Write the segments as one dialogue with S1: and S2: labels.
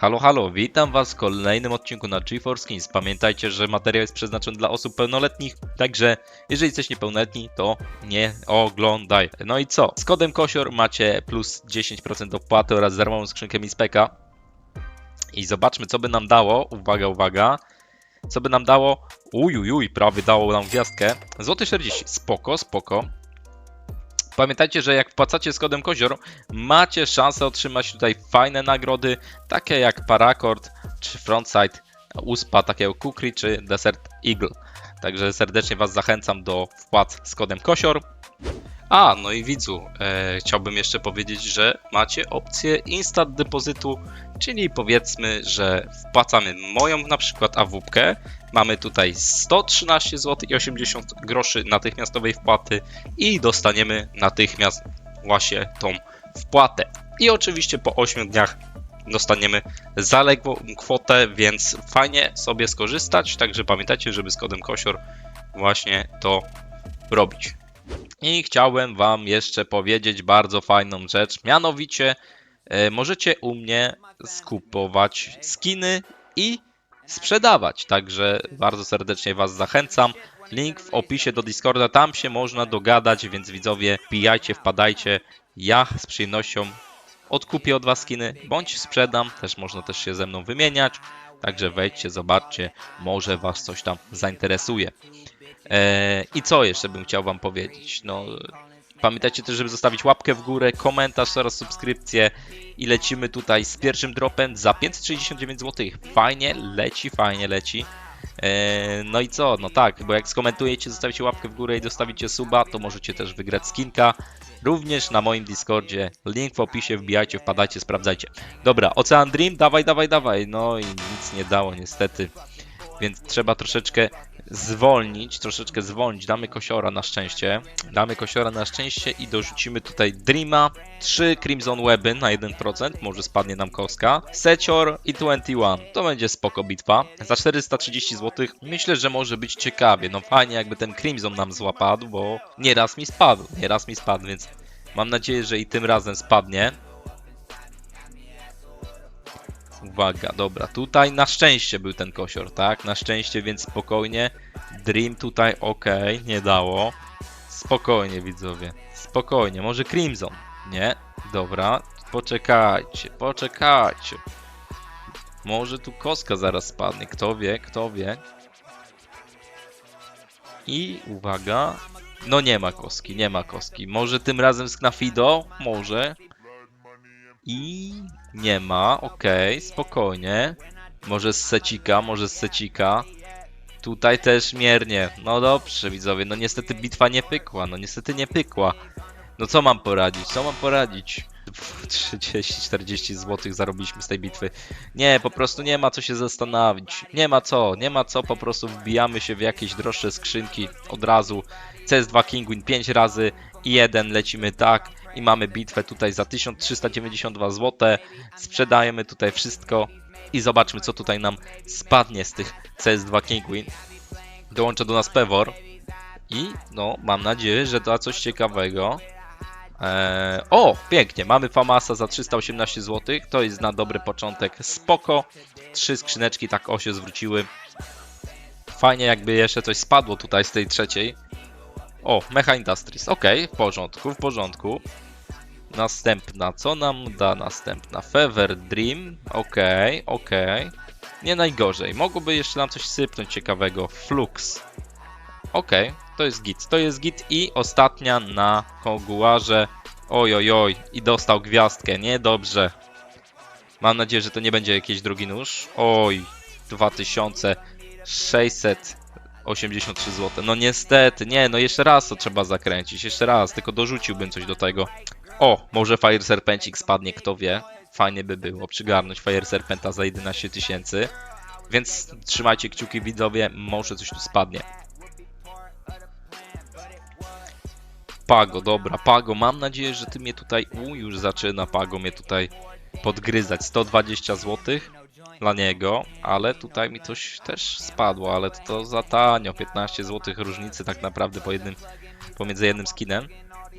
S1: Halo, halo, witam was w kolejnym odcinku na GeForce. Pamiętajcie, że materiał jest przeznaczony dla osób pełnoletnich, także jeżeli jesteś niepełnoletni, to nie oglądaj. No i co? Z kodem KOSIOR macie plus 10% opłaty oraz darmową skrzynkę Mispeka. I zobaczmy, co by nam dało. Uwaga, uwaga. Co by nam dało? Ujujuj, prawie dało nam gwiazdkę. Złoty 40, spoko, spoko. Pamiętajcie, że jak wpłacacie z kodem Kozior, macie szansę otrzymać tutaj fajne nagrody, takie jak Paracord, czy Frontside, USPA, takiego Kukri, czy Desert Eagle. Także serdecznie Was zachęcam do wpłat z kodem Kosior. A, no i widzu, e, chciałbym jeszcze powiedzieć, że macie opcję instant depozytu, czyli powiedzmy, że wpłacamy moją na przykład AWP, mamy tutaj 113 zł i 80 groszy natychmiastowej wpłaty i dostaniemy natychmiast właśnie tą wpłatę. I oczywiście po 8 dniach dostaniemy zaległą kwotę, więc fajnie sobie skorzystać. Także pamiętajcie, żeby z kodem KOSIOR właśnie to robić. I chciałem Wam jeszcze powiedzieć bardzo fajną rzecz, mianowicie e, możecie u mnie skupować skiny i sprzedawać. Także bardzo serdecznie Was zachęcam. Link w opisie do Discorda, tam się można dogadać, więc widzowie, wbijajcie, wpadajcie. Ja z przyjemnością odkupię od Was skiny, bądź sprzedam, też można też się ze mną wymieniać. Także wejdźcie, zobaczcie, może Was coś tam zainteresuje. Eee, I co jeszcze bym chciał Wam powiedzieć? No, pamiętajcie też, żeby zostawić łapkę w górę, komentarz oraz subskrypcję i lecimy tutaj z pierwszym dropem za 569 zł. Fajnie leci, fajnie leci. Eee, no i co? No tak, bo jak skomentujecie, zostawicie łapkę w górę i zostawicie suba, to możecie też wygrać skinka. Również na moim Discordzie. Link w opisie, wbijajcie, wpadajcie, sprawdzajcie. Dobra, Ocean Dream, dawaj, dawaj, dawaj. No i nic nie dało niestety. Więc trzeba troszeczkę zwolnić, troszeczkę zwolnić. Damy kosiora na szczęście. Damy kosiora na szczęście i dorzucimy tutaj Dreama. 3 Crimson Weby na 1%, może spadnie nam kostka. Secior i 21. To będzie spoko bitwa. Za 430 zł myślę, że może być ciekawie. No fajnie jakby ten Crimson nam złapadł, bo nieraz mi spadł, nieraz mi spadł, więc mam nadzieję, że i tym razem spadnie. Uwaga, dobra, tutaj na szczęście był ten kosior, tak? Na szczęście, więc spokojnie. Dream tutaj ok, nie dało. Spokojnie, widzowie. Spokojnie, może Crimson. Nie, dobra. Poczekajcie, poczekajcie. Może tu koska zaraz spadnie. Kto wie, kto wie. I uwaga. No nie ma koski, nie ma koski. Może tym razem z Knafido? Może. I nie ma, okej, spokojnie. Może z secika, może z secika. Tutaj też miernie. No dobrze, widzowie, no niestety bitwa nie pykła, no niestety nie pykła. No co mam poradzić, co mam poradzić? 30-40 zł zarobiliśmy z tej bitwy. Nie, po prostu nie ma co się zastanowić. Nie ma co, nie ma co, po prostu wbijamy się w jakieś droższe skrzynki od razu. CS2 Kingwin 5 razy i jeden lecimy tak i mamy bitwę tutaj za 1392 zł. Sprzedajemy tutaj wszystko i zobaczmy co tutaj nam spadnie z tych CS2 Kingwin. Dołącza do nas Pewor i no mam nadzieję, że da coś ciekawego. Eee, o, pięknie, mamy Famasa za 318 zł, to jest na dobry początek, spoko. Trzy skrzyneczki tak o się zwróciły. Fajnie jakby jeszcze coś spadło tutaj z tej trzeciej. O, Mecha Industries, ok, w porządku, w porządku. Następna, co nam da następna? Fever Dream, ok, ok. Nie najgorzej, mogłoby jeszcze nam coś sypnąć ciekawego. Flux, ok, to jest git, to jest git i ostatnia na koguarze. Oj, oj, oj, i dostał gwiazdkę, niedobrze. Mam nadzieję, że to nie będzie jakiś drugi nóż. Oj, 2683 zł. No niestety, nie, no jeszcze raz to trzeba zakręcić, jeszcze raz, tylko dorzuciłbym coś do tego. O, może Fire Serpencik spadnie, kto wie. Fajnie by było przygarnąć Fire Serpenta za 11 tysięcy. Więc trzymajcie kciuki widzowie, może coś tu spadnie. Pago, dobra, Pago, mam nadzieję, że ty mnie tutaj, u, już zaczyna Pago mnie tutaj podgryzać, 120 zł dla niego, ale tutaj mi coś też spadło, ale to, za tanio, 15 zł różnicy tak naprawdę po jednym, pomiędzy jednym skinem.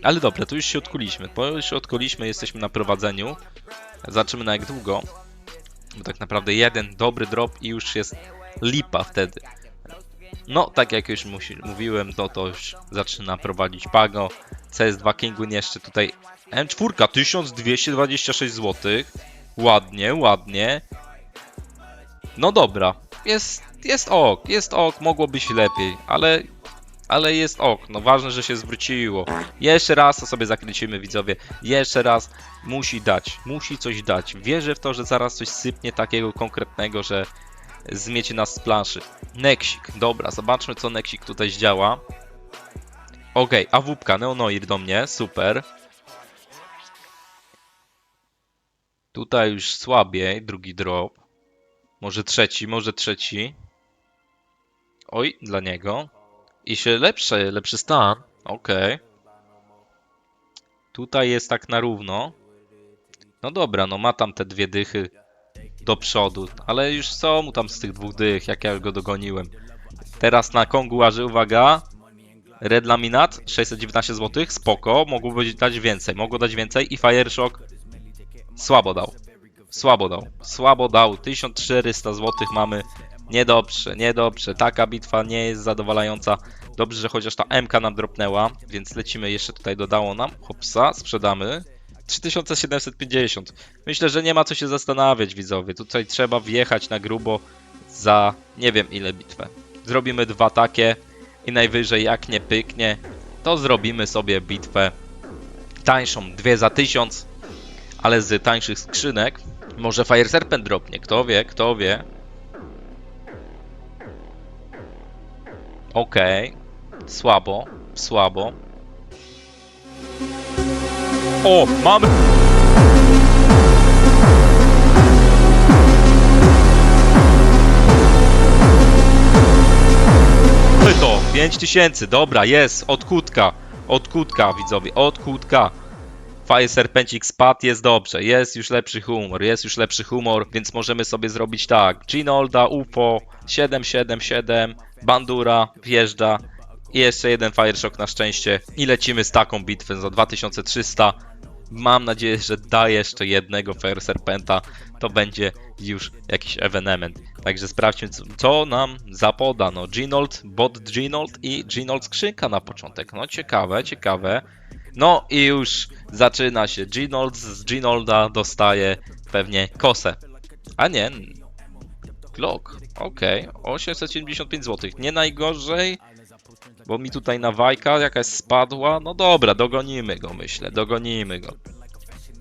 S1: Ale dobra, tu już się odkuliśmy, bo już odkuliśmy, jesteśmy na prowadzeniu, zobaczymy na jak długo. Bo tak naprawdę jeden dobry drop i już jest lipa wtedy. No, tak jak już mówiłem, no to już zaczyna prowadzić Pago. CS2 Kingwin jeszcze tutaj M4 1226 zł. Ładnie, ładnie. No dobra, jest, jest ok, jest ok, mogło być lepiej, ale, ale jest ok. No ważne, że się zwróciło. Jeszcze raz to sobie zakręcimy, widzowie. Jeszcze raz musi dać, musi coś dać. Wierzę w to, że zaraz coś sypnie takiego konkretnego, że zmiecie nas z planszy. Nexik, dobra, zobaczmy co Nexik tutaj zdziała. Okej, okay, AWP, Neonoir do mnie, super. Tutaj już słabiej, drugi drop. Może trzeci, może trzeci. Oj, dla niego. I się lepszy, lepszy stan. Okej. Tutaj jest tak na równo. No dobra, no ma tam te dwie dychy do przodu, ale już co mu tam z tych dwóch dych, jak ja go dogoniłem. Teraz na Kongu łaży, uwaga. Red Laminat, 619 zł, spoko, mogło dać więcej, mogło dać więcej i Fire Shock słabo dał. Słabo dał, słabo dał, 1400 zł mamy, niedobrze, niedobrze, taka bitwa nie jest zadowalająca. Dobrze, że chociaż ta MK nam dropnęła, więc lecimy, jeszcze tutaj dodało nam, hopsa, sprzedamy. 3750. Myślę, że nie ma co się zastanawiać, widzowie. Tutaj trzeba wjechać na grubo za nie wiem ile bitwę. Zrobimy dwa takie i najwyżej jak nie pyknie, to zrobimy sobie bitwę tańszą, dwie za tysiąc, ale z tańszych skrzynek. Może Fire Serpent dropnie, kto wie, kto wie. Okej, słabo, słabo. O, mamy! My to, 5000, dobra, jest, od kutka, od kutka, widzowie, od kutka. Fire Serpencik spadł, jest dobrze, jest już lepszy humor, jest już lepszy humor, więc możemy sobie zrobić tak. Ginolda, UFO, 777, Bandura, wjeżdża i jeszcze jeden Fireshock na szczęście i lecimy z taką bitwą za 2300. Mam nadzieję, że da jeszcze jednego Fire Serpenta, to będzie już jakiś ewenement. Także sprawdźmy, co, co nam zapoda. No, Ginold, bot Ginold i Ginold skrzynka na początek. No, ciekawe, ciekawe. No i już zaczyna się. Ginold z Ginolda dostaje pewnie kosę. A nie. Glock. Okej. 875 zł. Nie najgorzej. Bo mi tutaj na wajka jakaś spadła. No dobra, dogonimy go, myślę. Dogonimy go.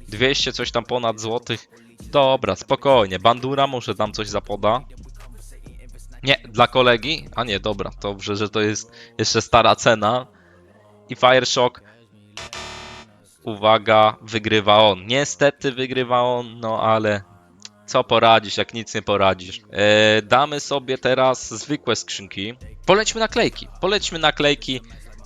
S1: 200 coś tam ponad złotych. Dobra, spokojnie. Bandura może tam coś zapoda. Nie, dla kolegi. A nie, dobra, dobrze, że to jest jeszcze stara cena. I Fireshock. Uwaga, wygrywa on. Niestety wygrywa on, no ale co poradzisz, jak nic nie poradzisz. E, damy sobie teraz zwykłe skrzynki. Polećmy naklejki. Polećmy naklejki.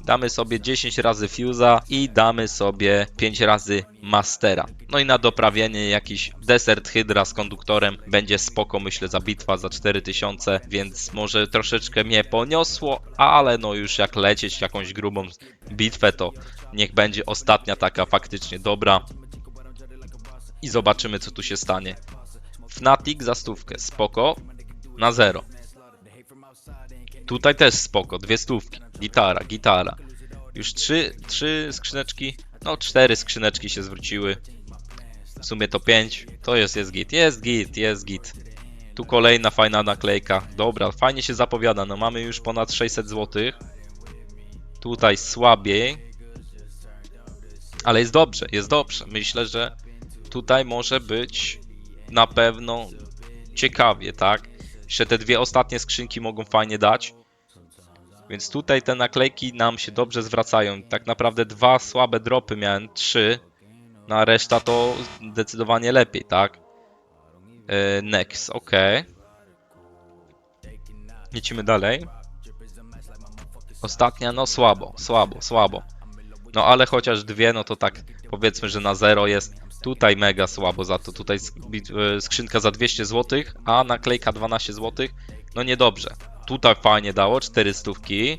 S1: Damy sobie 10 razy Fuse'a i damy sobie 5 razy Mastera. No i na doprawienie jakiś Desert Hydra z konduktorem będzie spoko, myślę, za bitwa za 4000, więc może troszeczkę mnie poniosło, ale no już jak lecieć jakąś grubą bitwę, to niech będzie ostatnia taka faktycznie dobra. I zobaczymy, co tu się stanie. Fnatic za stówkę, spoko, na zero. Tutaj też spoko, dwie stówki. Gitara, gitara. Już trzy, trzy skrzyneczki, no cztery skrzyneczki się zwróciły. W sumie to pięć. To jest, jest git, jest git, jest git. Tu kolejna fajna naklejka. Dobra, fajnie się zapowiada. No mamy już ponad 600 zł. Tutaj słabiej. Ale jest dobrze, jest dobrze. Myślę, że tutaj może być na pewno ciekawie, tak? Jeszcze te dwie ostatnie skrzynki mogą fajnie dać. Więc tutaj te naklejki nam się dobrze zwracają. Tak naprawdę dwa słabe dropy miałem, trzy. No a reszta to zdecydowanie lepiej, tak? Yy, next, ok. Lecimy dalej. Ostatnia, no słabo, słabo, słabo. No ale chociaż dwie, no to tak powiedzmy, że na zero jest. Tutaj mega słabo za to. Tutaj e, skrzynka za 200 zł, a naklejka 12 zł. No niedobrze. Tutaj fajnie dało, 4 stówki.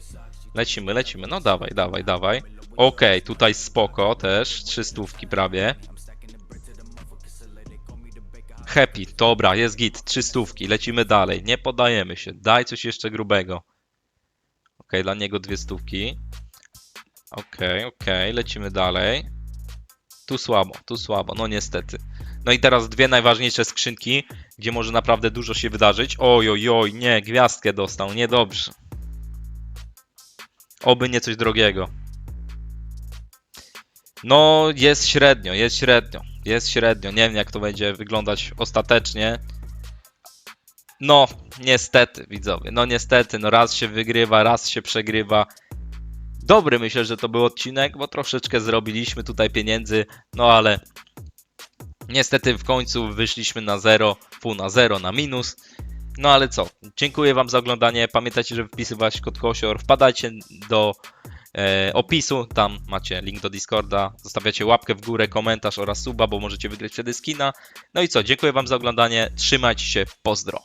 S1: Lecimy, lecimy. No dawaj, dawaj, dawaj. Okej, tutaj spoko też, 3 stówki prawie. Happy, dobra, jest git, trzy stówki, lecimy dalej, nie podajemy się, daj coś jeszcze grubego. Okej, dla niego dwie stówki. Okej, okej, lecimy dalej. Tu słabo, tu słabo, no niestety. No i teraz dwie najważniejsze skrzynki, gdzie może naprawdę dużo się wydarzyć. Oj, oj, oj, nie, gwiazdkę dostał, niedobrze. Oby nie coś drogiego. No, jest średnio, jest średnio, jest średnio. Nie wiem, jak to będzie wyglądać ostatecznie. No, niestety, widzowie, no niestety, no raz się wygrywa, raz się przegrywa. Dobry myślę, że to był odcinek, bo troszeczkę zrobiliśmy tutaj pieniędzy, no ale niestety w końcu wyszliśmy na zero, pół na zero, na minus. No ale co, dziękuję Wam za oglądanie. Pamiętajcie, żeby wpisywać kod KOSIOR. Wpadajcie do e, opisu, tam macie link do Discorda. Zostawiacie łapkę w górę, komentarz oraz suba, bo możecie wygrać wtedy skina. No i co, dziękuję Wam za oglądanie. Trzymajcie się, pozdro.